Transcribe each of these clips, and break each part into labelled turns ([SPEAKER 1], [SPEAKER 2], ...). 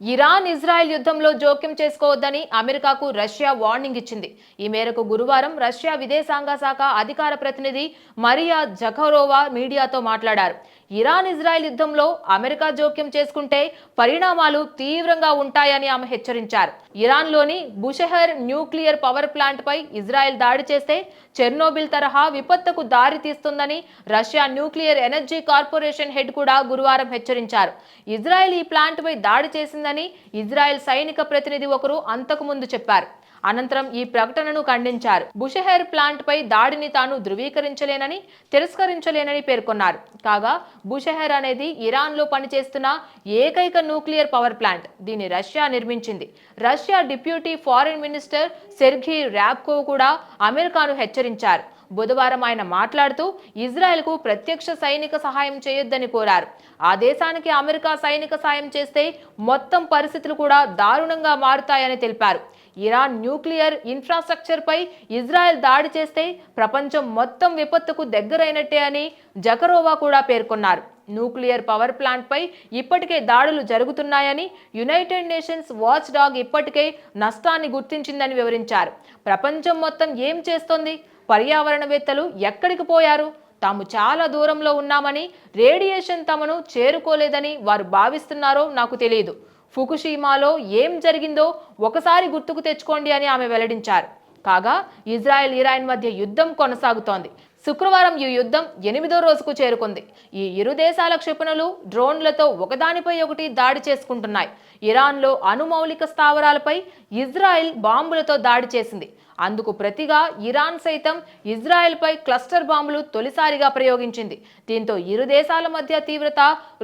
[SPEAKER 1] Iran Israel యుద్ధంలో జోక్యం చేసుకోవద్దని అమెరికాకు రష్యా వార్నింగ్ ఇచ్చింది. ఈ మేరకు గురువారం రష్యా విదేశాంగ శాఖ అధికార ప్రతినిధి మరియా జఖరోవా మీడియాతో మాట్లాడారు. ఇరాన్ ఇజ్రాయెల్ యుద్ధంలో అమెరికా జోక్యం చేసుకుంటే పరిణామాలు తీవ్రంగా ఉంటాయని ఆమె హెచ్చరించారు. ఇరాన్లోని బుషెహర్ న్యూక్లియర్ పవర్ ప్లాంట్పై ఇజ్రాయెల్ దాడి చేస్తే చెర్నోబిల్ తరహా విపత్తుకు దారి తీస్తుందని Russia nuclear energy corporation head కూడా గురువారం హెచ్చరించారు. ఇజ్రాయెల్ ఈ ప్లాంట్పై దాడి చేసింది చేసిందని ఇజ్రాయెల్ సైనిక ప్రతినిధి ఒకరు అంతకుముందు చెప్పారు. అనంతరం ఈ ప్రకటనను ఖండించారు. బుషెహెర్ ప్లాంట్ పై దాడిని తాను ధృవీకరించలేనని తిరస్కరించలేనని పేర్కొన్నారు. కాగా బుషెహెర్ అనేది ఇరాన్లో పనిచేస్తున్న ఏకైక న్యూక్లియర్ పవర్ ప్లాంట్. దీన్ని రష్యా నిర్మించింది. Russia deputy foreign minister Sergei Ryabkov కూడా అమెరికాను హెచ్చరించారు. బుధవారం ఆయన మాట్లాడుతూ ఇజ్రాయెల్కు ప్రత్యక్ష సైనిక సహాయం చేయొద్దని కోరారు. ఆ దేశానికి అమెరికా సైనిక సాయం చేస్తే మొత్తం పరిస్థితులు కూడా దారుణంగా మారుతాయని తెలిపారు. ఇరాన్ న్యూక్లియర్ ఇన్ఫ్రాస్ట్రక్చర్పై ఇజ్రాయెల్ దాడి చేస్తే ప్రపంచం మొత్తం విపత్తుకు దగ్గరైనట్టే అని జకరోవా కూడా పేర్కొన్నారు. న్యూక్లియర్ పవర్ ప్లాంట్పై ఇప్పటికే దాడులు జరుగుతున్నాయని యునైటెడ్ నేషన్స్ వాచ్ డాగ్ ఇప్పటికే నష్టాన్ని గుర్తించిందని వివరించారు. ప్రపంచం మొత్తం ఏం చేస్తోంది? పర్యావరణవేత్తలు ఎక్కడికి పోయారు? తాము చాలా దూరంలో ఉన్నామని రేడియేషన్ తమను చేరుకోలేదని వారు భావిస్తున్నారో నాకు తెలియదు ఫుకుషీమాలో ఏం జరిగిందో ఒకసారి గుర్తుకు తెచ్చుకోండి అని ఆమె వెల్లడించారు. కాగా ఇజ్రాయెల్ ఇరాన్ మధ్య యుద్ధం కొనసాగుతోంది. శుక్రవారం ఈ యుద్ధం ఎనిమిదో రోజుకు చేరుకుంది. ఈ ఇరు దేశాల క్షిపణులు డ్రోన్లతో ఒకదానిపై ఒకటి దాడి చేసుకుంటున్నాయి. ఇరాన్లో అణుమౌలిక స్థావరాలపై ఇజ్రాయెల్ బాంబులతో దాడి చేసింది. అందుకు ప్రతిగా ఇరాన్ సైతం ఇజ్రాయెల్పై క్లస్టర్ బాంబులు తొలిసారిగా ప్రయోగించింది. దీంతో ఇరు దేశాల మధ్య తీవ్రత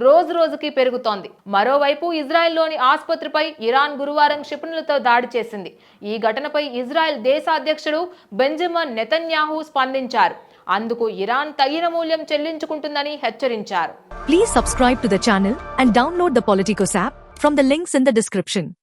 [SPEAKER 1] రోజు రోజుకి పెరుగుతోంది. మరోవైపు ఇజ్రాయెల్లోని ఆసుపత్రిపై ఇరాన్ గురువారం క్షిపణులతో దాడి చేసింది. ఈ ఘటనపై ఇజ్రాయెల్ దేశ అధ్యక్షుడు బెంజమిన్ నెతన్యాహు స్పందించారు. అందుకు ఇరాన్ తగిన మూల్యం చెల్లించుకుంటుందని హెచ్చరించారు.
[SPEAKER 2] Please subscribe to the and download the Politico app from the links in the description